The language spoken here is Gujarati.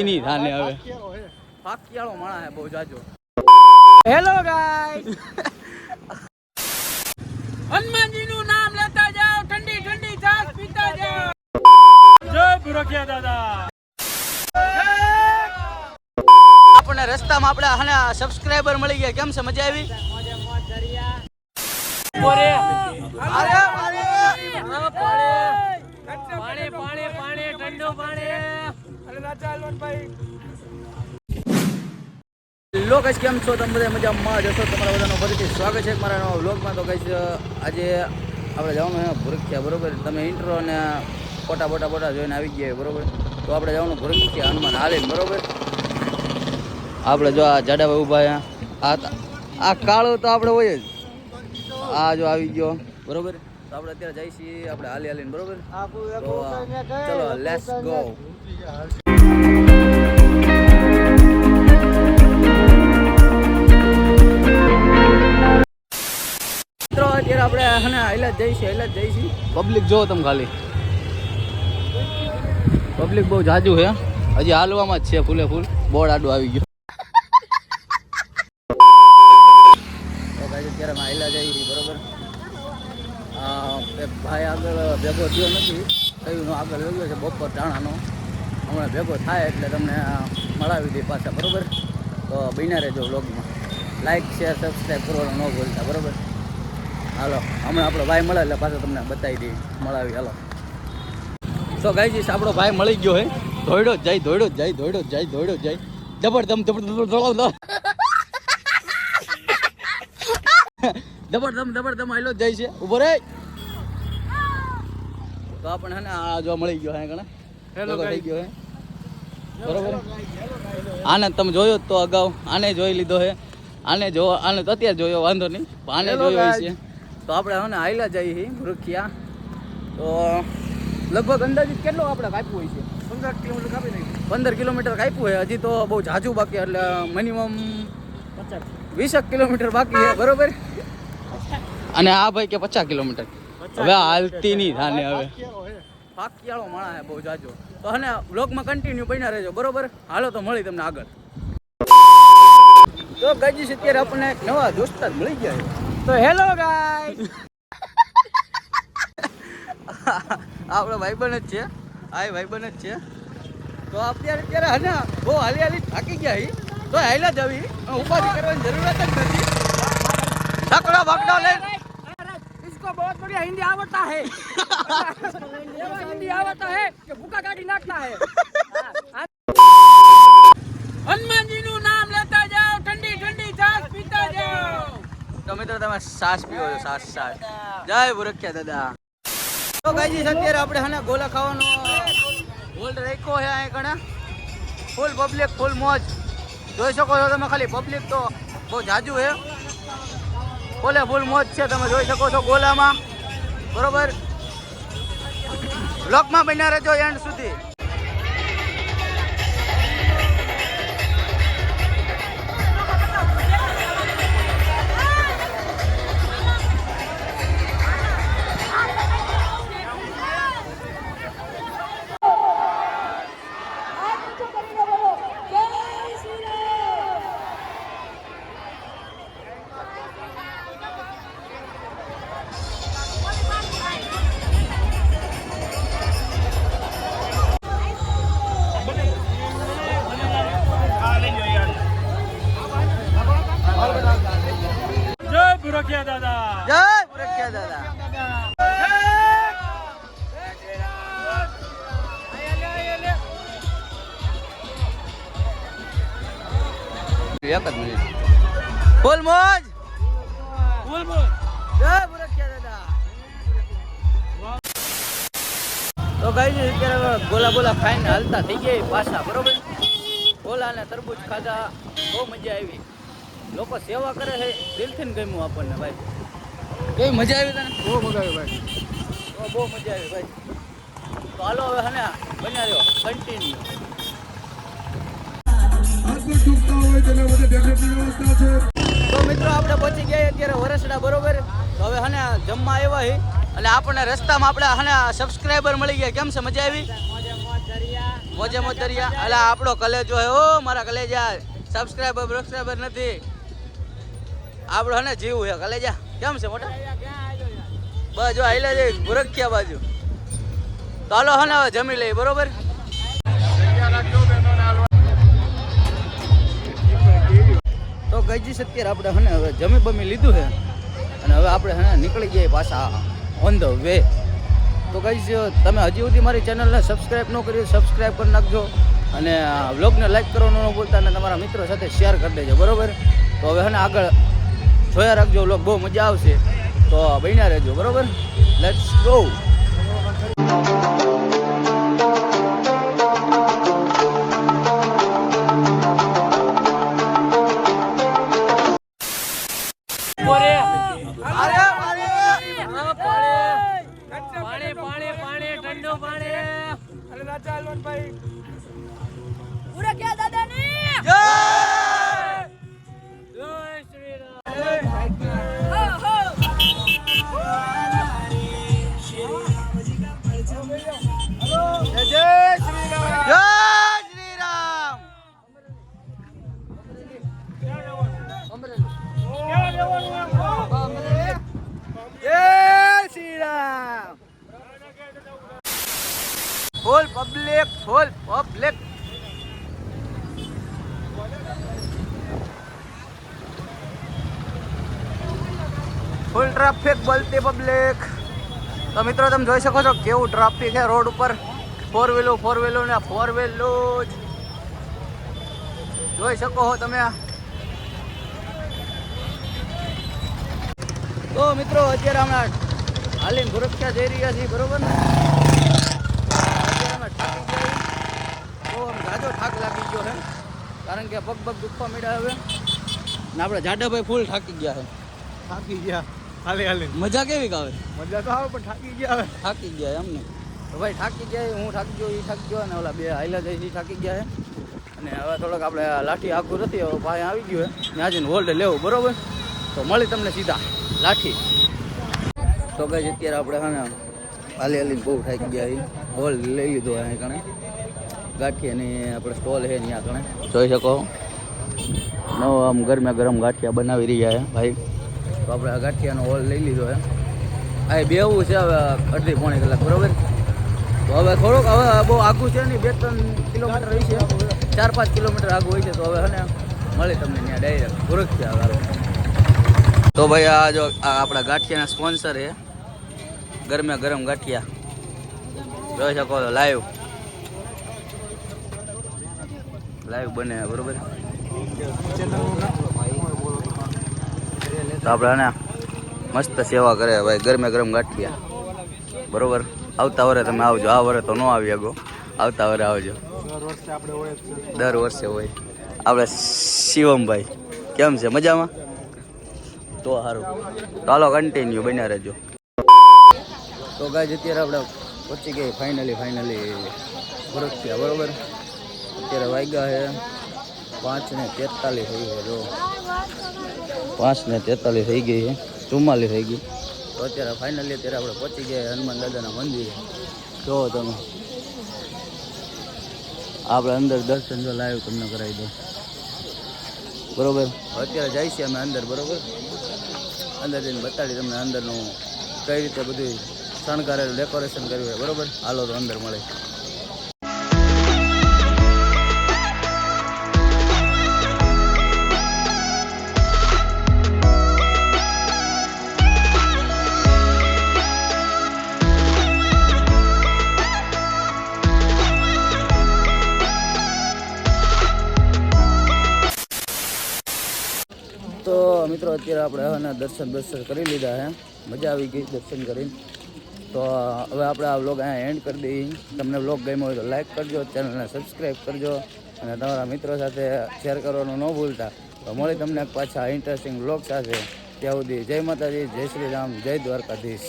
એની થાને હવે. પાકિયાળો માણા હે બહુ જાજો. હેલો ગાઈસ હનુમાનજી નું નામ લેતા જાઓ ઠંડી ઠંડી છાશ પીતા જાઓ. જય બુરકિયા દાદા. આપણને રસ્તામાં આપણે હને સબસ્ક્રાઇબર મળી ગયા. કેમ છે? મજા આવી? અરે પાણી પાણી પાણી ઠંડુ પાણી રાજા હલવનભાઈ લોકેશ કેમ છો? તમે બધા મજામાં જશો તમારા બધાનો ફરીથી સ્વાગત છે મારા નવા વ્લોગમાં તો કહીશ આજે આપણે જવાનું છે ભૂરખ્યા બરોબર? તમે ઇન્ટ્રો અને ફોટા ફોટા ફોટા જોઈને આવી ગયા બરોબર? તો આપણે જવાનું ભૂરખ્યા હનુમાન હાલીને બરોબર? આપણે જો આ જાડાભાઈ ઊભા આ આ કાળો તો આપણે હોય જ. આ જો આવી ગયો બરોબર? તો આપણે અત્યારે જઈશી આપણે હાલી હાલીને બરોબર? તો ચલો લેટ્સ ગો હને જ જઈશું હાઈલા જ જઈશું. પબ્લિક જો તમે ખાલી. પબ્લિક બહુ જાજુ છે હજી હાલવામાં જ છે ફૂલે ફૂલ. બોર્ડ આડું આવી ગયું. અત્યારે અમે હાઈલા જઈ બરોબર? ભાઈ આગળ ભેગો થયો નથી. કયું આગળ વેગયો છે બપોર ટાણાનો હમણાં ભેગો થાય એટલે તમને મળાવી દે પાછા બરોબર? તો બન્યા રહેજો બ્લોગમાં લાઈક શેર સબસ્ક્રાઈબ કરવાનું ન ભૂલતા બરોબર? હાલો હમણાં આપણો ભાઈ મળે એટલે પાછો તમને બતાવી દઈએ. મળાવી હાલો. તો ગાઈજીસ આપણો ભાઈ મળી ગયો હે. ધોયડો જ જાય ધોયડો જ જાય ધોયડો જ જાય ધોયડો જ જાય. જબરદમ જબરદમ દોડો જબરદમ જબરદમ આયલો જાય છે. ઊભો રે. તો આપણે હે ને આ જો મળી ગયો હે કણે હેલો થઈ ગયો હે. બરોબર? આને તમે જોયો તો અગાઉ. આને જોઈ લીધો હે. આને જો આને તો અત્યારે જોયો વાંધો નહીં. આને જોયો છે. તો આપણે હવે આવેલા આયલા જઈએ વૃક્ષિયા તો લગભગ અંદાજિત કેટલો આપણે કાપ્યું હોય છે? પંદર કિલોમીટર કાપી નાખ્યું. પંદર કિલોમીટર કાપ્યું હોય. હજી તો બહુ ઝાઝું બાકી એટલે મિનિમમ પચાસ. વીસેક કિલોમીટર બાકી છે બરોબર? અને આ ભાઈ કે પચાસ કિલોમીટર. હવે હાલતી નહીં થાને હવે. પાકિયાળો માણા છે બહુ જાજો તો અને બ્લોગમાં કન્ટિન્યુ બન્યા રહેજો બરોબર? હાલો તો મળી તમને આગળ. તો ગાજી અત્યારે આપણને એક નવા દોસ્તાર મળી ગયા છે. તો હેલો ગાઈસ આપણો ભાઈબંધ જ છે આ ભાઈબંધ જ છે તો અત્યારે અત્યારે હને બહુ હાલી હાલી થાકી ગયા હી તો હાલ્યા જ આવી ઉપાધિ કરવાની જરૂરત જ નથી છકડો બકડો લઈને इसको बहुत बढ़िया हिंदी आवड़ता है एवं हिंदी आवड़ता है कि भूखा गाड़ी नाचता है તો મિત્રો તમે સાસ પીવો છો સાસ સાસ. જય ભુરખ્યા દાદા. તો ગાઈજી અત્યારે આપણે હને ગોલા ખાવાનો હોલ્ડ રાખ્યો છે અહીં કણે. ફૂલ પબ્લિક ફૂલ મોજ. જોઈ શકો છો તમે ખાલી પબ્લિક તો બહુ જાજુ છે. ફૂલે ફૂલ મોજ છે તમે જોઈ શકો છો ગોલામાં. બરોબર? બ્લોકમાં બન્યા રહેજો એન્ડ સુધી. ફૂલ મોજ. બોલ બોલ જય ભુરખ્યા દાદા. તો કઈ અત્યારે હવે ગોલા બોલા ખાઈને હાલતા થઈ ગયા પાછા બરોબર? ગોલા અને તરબૂચ ખાધા બહુ મજા આવી. લોકો સેવા કરે છે દિલથી ને ગમ્યું આપણને ભાઈ. કેવી મજા આવી તને? બહુ મજા આવી ભાઈ. બહુ મજા આવી ભાઈ. તો હાલો હવે હને બન્યા રહ્યો કન્ટિન્યુ તો મિત્રો આપણે પહોંચી ગયા અત્યારે વરસડા બરોબર. તો હવે હને જમવા આવ્યા હી. અને આપણને રસ્તામાં આપણે હને સબસ્ક્રાઈબર મળી ગયા. કેમ છે? મજા આવી? મોજે મોજ દરિયા. એટલે આપણો કલેજો હે ઓ મારા કલેજા સબસ્ક્રાઈબર સબસ્ક્રાઈબર નથી. આપણો હને જીવ હે કલેજા. કેમ છે મોટા? બસ જો આઈલા જઈ ગુરખિયા બાજુ. તો હાલો હને હવે જમી લઈ બરોબર? તો અત્યારે આપણે હને હવે જમી બમી લીધું છે અને હવે આપણે હે નીકળી જઈએ પાછા ઓન ધ વે તો કહીશ તમે હજી સુધી મારી ચેનલને સબસ્ક્રાઈબ ન કરી સબસ્ક્રાઈબ કરી નાખજો. અને વ્લોગને લાઈક કરવાનું ન ભૂલતા અને તમારા મિત્રો સાથે શેર કરી દેજો, બરોબર? તો હવે હે આગળ જોયા રાખજો વ્લોગ બહુ મજા આવશે. તો બન્યા રહેજો, બરાબર? લેટ્સ ગો અરે ભાઈ. પૂરા ઉડે કે દાદા ની જય! ફૂલ પબ્લિક ફૂલ ટ્રાફિક બોલતી પબ્લિક તો મિત્રો, તમે જોઈ શકો છો કેવું ટ્રાફિક છે રોડ ઉપર. ફોર વ્હીલો ફોર વ્હીલો ને ફોર વ્હીલો જ. જોઈ શકો છો તમે તો મિત્રો, અત્યારે અમે હાલીને સુરક્ષા જઈ રહ્યા છીએ, બરોબર ને અત્યારે અમે થાકી ગયા છીએ. બહુ થાક લાગી ગયો છે. કારણ કે પગ પગ દુખવા મળ્યા હવે. ને આપણે જાડાભાઈ ફૂલ થાકી ગયા છે. થાકી ગયા. હાલે હાલે. મજા કેવી આવે? મજા તો આવે પણ થાકી ગયા હવે. થાકી ગયા એમને ભાઈ થાકી ગયા હું થાકી ગયો એ થાકી ગયો અને ઓલા બે હાઈલા જાય એ થાકી ગયા છે. અને હવે થોડોક આપણે લાઠી આખું નથી હવે ભાઈ આવી ગયું ત્યાં જઈને હોલ્ડ લેવું બરોબર? તો મળી તમને સીધા. લાઠી. તો કઈ અત્યારે આપણે હા ને હાલી હાલી બહુ થાકી ગયા એ હોલ્ડ લઈ લીધો અહીં કણે ગાંઠિયાની આપણે સ્ટોલ છે ત્યાં કણે જોઈ શકો. નવો આમ ગરમે ગરમ ગાંઠિયા બનાવી રહ્યા છે, ભાઈ. તો આપણે આ ગાંઠિયાનો હોલ લઈ લીધો છે. આ બેવું છે હવે અડધી પોણી કલાક, બરોબર? તો હવે થોડુંક હવે બહુ આઘું છે નહીં, બે ત્રણ કિલોમીટર હોય છે. ચાર પાંચ કિલોમીટર આઘું હોય છે, તો હવે હને મળે તમને ત્યાં ડાયરેક્ટ પૂરક છે હવે તો ભાઈ આ જો આ આપણા ગાંઠિયાના સ્પોન્સર છે. ગરમે ગરમ ગાંઠિયા. જોઈ શકો તો લાઈવ લાઈવ બને બરોબર? તો આપણે મસ્ત સેવા કરે ભાઈ ગરમે ગરમ ગાંઠિયા. બરોબર? આવતા વરે તમે આવજો. આ વરે તો ન આવી શકો આવતા વરે આવજો. દર વર્ષે હોય આપણે શિવમભાઈ. કેમ છે? મજામાં? તો સારું ચાલો કન્ટિન્યુ બન્યા રહેજો. તો ગાય અત્યારે આપણે પહોંચી ગઈ ફાઇનલી ફાઇનલી બરોબર? અત્યારે વાગ્યા છે પાંચ ને તેતાલીસ થઈ ગયો, જો. પાંચ ને તેતાલીસ થઈ ગઈ છે, ચુમ્માલીસ થઈ ગઈ. તો અત્યારે ફાઇનલી અત્યારે આપણે પહોંચી ગયા હનુમાન દાદાના મંદિરે. જો તમે, આપણે અંદર દર્શન જો લાઈવ તમને કરાવી દો બરોબર? અત્યારે જાય છે અમે અંદર, બરોબર? અંદર જઈને બતાડી તમને અંદરનું કઈ રીતે બધું શણગારેલું ડેકોરેશન કર્યું હોય બરોબર? હાલો તો અંદર મળે. મિત્રો, અત્યારે આપણે હવે દર્શન દર્શન કરી લીધા છે મજા આવી ગઈ દર્શન કરીને. તો હવે આપણે આ વ્લોગ અહીંયા એન્ડ કરી દઈએ. તમને વ્લોગ ગમ્યો હોય તો લાઈક કરજો, ચેનલને સબસ્ક્રાઈબ કરજો, અને તમારા મિત્રો સાથે શેર કરવાનું ન ભૂલતા. તો મળી તમને પાછા ઇન્ટરેસ્ટિંગ વ્લોગ સાથે. ત્યાં સુધી જય માતાજી, જય શ્રી રામ, જય દ્વારકાધીશ.